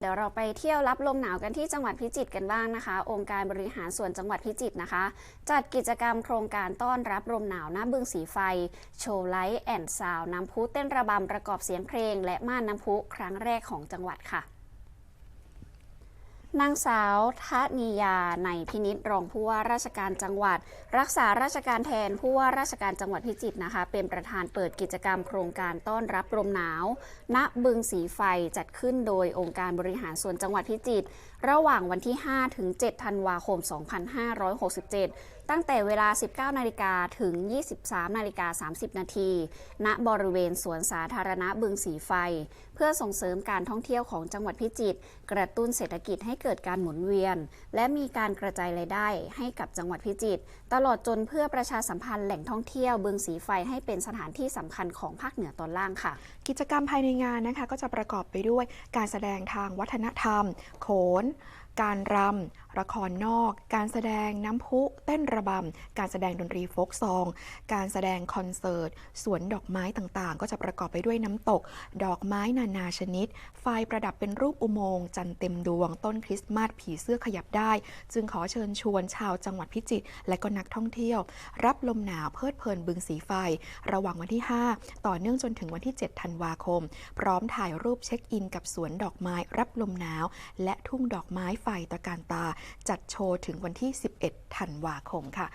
เดี๋ยวเราไปเที่ยวรับลมหนาวกันที่จังหวัดพิจิตรกันบ้างนะคะ องค์การบริหารส่วนจังหวัดพิจิตรนะคะ จัดกิจกรรมโครงการต้อนรับลมหนาวหน้าบึงสีไฟ โชว์ไลท์แอนด์ซาวน้ำพุเต้นระบำประกอบเสียงเพลง และม่านน้ำพุครั้งแรกของจังหวัดค่ะ นางสาวทะนียาในพินิษรองผู้ว่าราชการจังหวัด รักษาราชการแทนผู้ว่าราชการจังหวัดพิจิตรนะคะ เป็นประธานเปิดกิจกรรมโครงการต้อนรับลมหนาว ณบึงสีไฟจัดขึ้นโดยองค์การบริหารส่วนจังหวัดพิจิตรระหว่างวันที่ 5 ถึง 7 ธันวาคม 2567 ตั้งแต่เวลา 19 นาฬิกาถึง 23 นาฬิกา 30 นาที ณ บริเวณสวนสาธารณะบึงสีไฟ เพื่อส่งเสริมการท่องเที่ยวของจังหวัดพิจิตร กระตุ้นเศรษฐกิจให้เกิดการหมุนเวียน และมีการกระจายรายได้ให้กับจังหวัดพิจิตร ตลอดจนเพื่อประชาสัมพันธ์แหล่งท่องเที่ยวบึงสีไฟให้เป็นสถานที่สำคัญของภาคเหนือตอนล่างค่ะ กิจกรรมภายในงานนะคะก็จะประกอบไปด้วยการแสดงทางวัฒนธรรม โขน การรำละครนอก การแสดงน้ำพุ เต้นระบำ การแสดงดนตรีโฟกซอง การแสดงคอนเสิร์ต สวนดอกไม้ต่างๆ ก็จะประกอบไปด้วยน้ำตก ดอกไม้นานาชนิด ไฟประดับเป็นรูปอุโมงค์จันทร์เต็มดวง ต้นคริสต์มาสผีเสื้อขยับได้ จึงขอเชิญชวนชาวจังหวัดพิจิตรและก็นักท่องเที่ยว รับลมหนาวเพลิดเพลินบึงสีไฟ ระหว่างวันที่ 5 ต่อเนื่องจนถึงวันที่ 7 ธันวาคม พร้อมถ่ายรูปเช็คอินกับสวนดอกไม้รับลมหนาว และทุ่งดอกไม้ไฟตะการตาจัดโชว์ถึงวันที่ 11 ธันวาคมค่ะ